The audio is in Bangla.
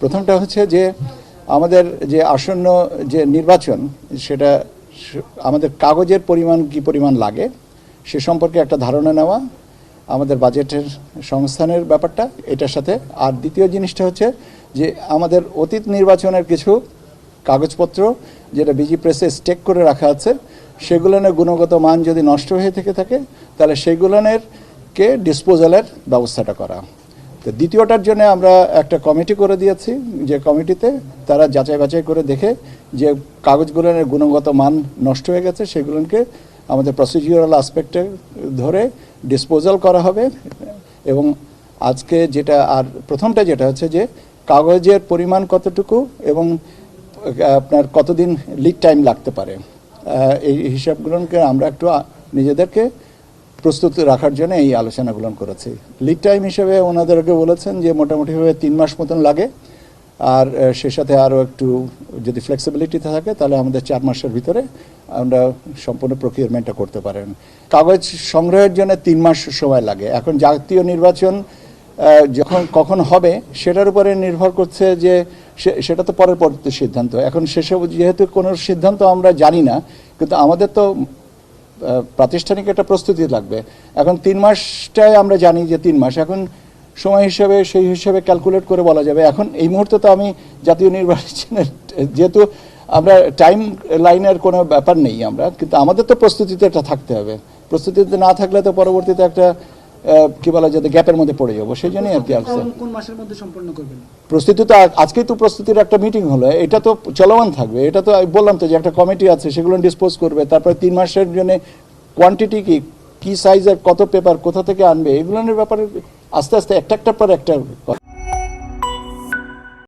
প্রথমটা হচ্ছে যে আমাদের যে আসন্ন যে নির্বাচন, সেটা আমাদের কাগজের পরিমাণ কি পরিমাণ লাগে, সে সম্পর্কে একটা ধারণা নেওয়া, আমাদের বাজেটের সংস্থানের ব্যাপারটা, এটার সাথে। আর দ্বিতীয় জিনিসটা হচ্ছে যে আমাদের অতীত নির্বাচনের কিছু কাগজপত্র, যেটা বিজি প্রেসে স্টেক করে রাখা আছে, সেগুলোনের গুণগত মান যদি নষ্ট হয়ে থেকে থাকে, তাহলে সেগুলোনের কে ডিসপোজালের ব্যবস্থাটা করা। তো দ্বিতীয়টার জন্য আমরা একটা কমিটি করে দিয়েছি, যে কমিটিতে তারা যাচাই বাছাই করে দেখে যে কাগজগুলোর গুণগত মান নষ্ট হয়ে গেছে, সেগুলোকে আমাদের প্রসিডিউরাল আসপেক্টে ধরে ডিসপোজাল করা হবে। এবং আজকে যেটা, আর প্রথমটা যেটা হচ্ছে যে কাগজের পরিমাণ কতটুকু এবং আপনার কতদিন লিড টাইম লাগতে পারে। এই হিসাবগুলোকে আমরা একটু নিজেদেরকে প্রস্তুত রাখার জন্য এই আলোচনাগুলো করেছি। লিড টাইম হিসেবে ওনাদেরকে বলেছেন যে মোটামুটিভাবে তিন মাস মতন লাগে। আর সে সাথে আরও একটু যদি ফ্লেক্সিবিলিটি থাকে, তাহলে আমাদের চার মাসের ভিতরে আমরা সম্পূর্ণ প্রকিউরমেন্টটা করতে পারেন। কাগজ সংগ্রহের জন্য তিন মাস সময় লাগে। এখন জাতীয় নির্বাচন যখন কখন হবে, সেটার উপরে নির্ভর করছে যে সেটা তো পরের পরবর্তী সিদ্ধান্ত। এখন সেসব যেহেতু কোনো সিদ্ধান্ত আমরা জানি না, কিন্তু আমাদের তো প্রাতিষ্ঠানিক একটা প্রস্তুতি লাগবে। এখন তিন মাসটাই আমরা জানি যে তিন মাস। এখন সময় হিসেবে, সেই হিসেবে ক্যালকুলেট করে বলা যাবে। এখন এই মুহূর্তে তো আমি জাতীয় নির্বাচনের যেহেতু আমরা টাইম লাইনের কোনো ব্যাপার নেই আমরা, কিন্তু আমাদের তো প্রস্তুতিতে এটা থাকতে হবে। প্রস্তুতিতে না থাকলে তো পরবর্তীতে একটা কি বলা যাতে গ্যাপের মধ্যে পড়ে যাব সেই জন্যই আর কি আসছে। কোন- কোন মাসের মধ্যে সম্পন্ন করবেন? প্রস্তুতি তো আজকেই তো প্রস্তুতির একটা মিটিং হলো এটা তো চলমান থাকবে। এটা তো বললাম তো যে একটা কমিটি আছে সেগুলো ডিসপোজ করবে তারপরে তিন মাসের জন্য কোয়ান্টিটি কি কি সাইজের কত পেপার কোথা থেকে আনবে এগুলোর ব্যাপারে আস্তে আস্তে একটা একটার পর একটা